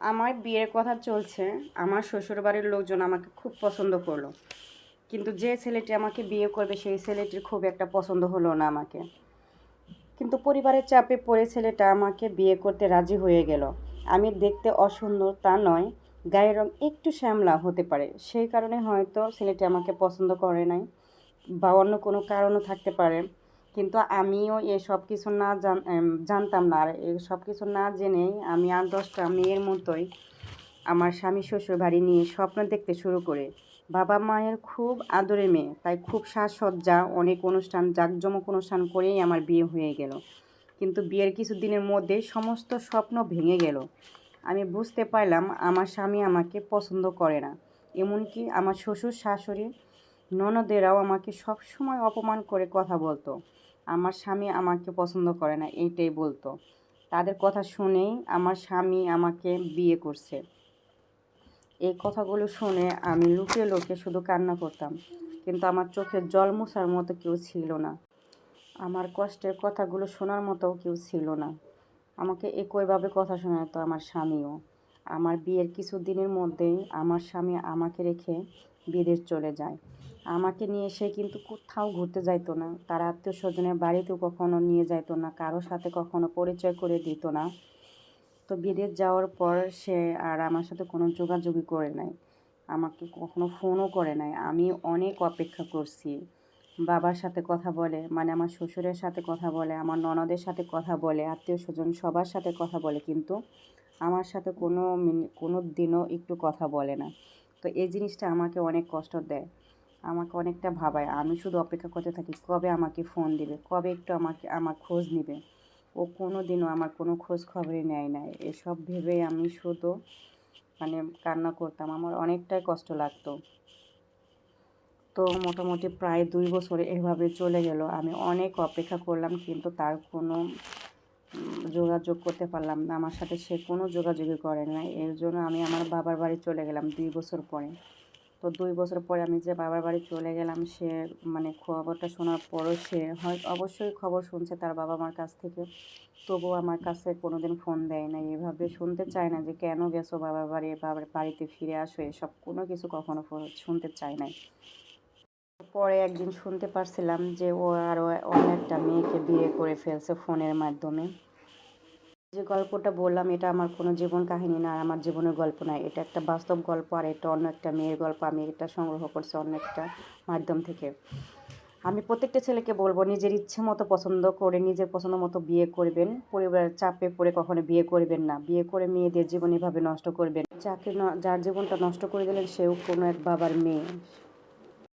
আমার বিয়ের কথা চলছে, আমার শ্বশুরবাড়ির লোকজন আমাকে খুব পছন্দ করল। কিন্তু যে ছেলেটি আমাকে বিয়ে করবে, সেই ছেলেটির খুব একটা পছন্দ হলো না আমাকে। কিন্তু পরিবারের চাপে পড়ে ছেলেটা আমাকে বিয়ে করতে রাজি হয়ে গেল। আমি দেখতে অসুন্দর তা নয়, গায়ের রং একটু শ্যামলা হতে পারে। সেই কারণে হয়তো ছেলেটি আমাকে পছন্দ করে নাই বা অন্য কোনো কারণও থাকতে পারে। কিন্তু আমিও এসব কিছু না জানতাম না। আর সব কিছু না জেনেই আমি আট দশটা মেয়ের মতোই আমার স্বামী, শ্বশুর বাড়ি নিয়ে স্বপ্ন দেখতে শুরু করে। বাবা মায়ের খুব আদরে মেয়ে, তাই খুব সাজসজ্জা, অনেক অনুষ্ঠান, জাঁকজমক অনুষ্ঠান করেই আমার বিয়ে হয়ে গেল। কিন্তু বিয়ের কিছু দিনের মধ্যে সমস্ত স্বপ্ন ভেঙে গেল। আমি বুঝতে পারলাম আমার স্বামী আমাকে পছন্দ করে না। এমনকি আমার শ্বশুর, শাশুড়ি ননদেরাও আমাকে সব সময় অপমান করে কথা বলতো। আমার স্বামী আমাকে পছন্দ করে না, এইটাই বলতো। তাদের কথা শুনেই আমার স্বামী আমাকে বিয়ে করছে। এই কথাগুলো শুনে আমি লুকিয়ে লুকিয়ে শুধু কান্না করতাম, কিন্তু আমার চোখের জল মোছার মতো কেউ ছিল না। আমার কষ্টের কথাগুলো শোনার মতো কেউ ছিল না। আমাকে একইভাবে কথা শোনাতো আমার স্বামীও। আমার বিয়ের কিছু দিনের মধ্যেই আমার স্বামী আমাকে রেখে বিদেশ চলে যায়। আমাকে নিয়ে সে কিন্তু কোথাও ঘুরতে যাইতো না। তার আত্মীয় স্বজনের বাড়িতেও কখনো নিয়ে যাইতো না। কারোর সাথে কখনো পরিচয় করে দিত না। তো বিদেশ যাওয়ার পর সে আর আমার সাথে কোনো যোগাযোগই করে নাই। আমাকে কখনো ফোনও করে নাই। আমি অনেক অপেক্ষা করছি। বাবার সাথে কথা বলে মানে আমার শ্বশুরের সাথে কথা বলে, আমার ননদের সাথে কথা বলে আত্মীয় স্বজন সবার সাথে কথা বলে, কিন্তু আমার সাথে কোনো কোনো দিনও একটু কথা বলে না। তো এই জিনিসটা আমাকে অনেক কষ্ট দেয়। আমাকে অনেকটা ভাবায়। আমি শুধু অপেক্ষা করতে থাকি, কবে আমাকে ফোন দিবে? কবে একটু আমাকে, আমার খোঁজ নেবে? ও কোনো দিনও আমার কোনো খোঁজ খবরই নেয় না। এসব ভেবে আমি শুধু মানে কান্না করতাম। আমার অনেকটাই কষ্ট লাগতো। তো মোটামুটি প্রায় দুই বছর এভাবে চলে গেল। আমি অনেক অপেক্ষা করলাম, কিন্তু তার কোনো যোগাযোগ করতে পারলাম না। আমার সাথে সে কোনো যোগাযোগই করে না এর জন্য আমি আমার বাবার বাড়ি চলে গেলাম দুই বছর পরে। তো দুই বছর পরে আমি যে বাবার বাড়ি চলে গেলাম, সে মানে খবরটা শোনার পরও সে হয়, অবশ্যই খবর শুনছে তার বাবা মার কাছ থেকে। তবুও আমার কাছে কোনোদিন ফোন দেয় না এভাবে শুনতে চায় না যে কেন গেছো বাবার বাড়ি, বাবার বাড়িতে ফিরে আসো, এসব কোনো কিছু কখনো শুনতে চায় না পরে একদিন শুনতে পারছিলাম যে ও আরও অনেকটা মেয়েকে বিয়ে করে ফেলছে ফোনের মাধ্যমে। যে গল্পটা বললাম, এটা আমার কোনো জীবন কাহিনী না, আর আমার জীবনের গল্প না। এটা একটা বাস্তব গল্প আর এটা অন্য একটা মেয়ের গল্প। আমি এটা সংগ্রহ করছি অন্য একটা মাধ্যম থেকে। আমি প্রত্যেকটা ছেলেকে বলব, নিজের ইচ্ছে মতো পছন্দ করে, নিজের পছন্দ মতো বিয়ে করবেন। পরিবারের চাপে পড়ে কখনো বিয়ে করবেন না। বিয়ে করে মেয়েদের জীবন এভাবে নষ্ট করবেন যাকে যার জীবনটা নষ্ট করে দিলেন, সেও কোনো এক বাবার মেয়ে।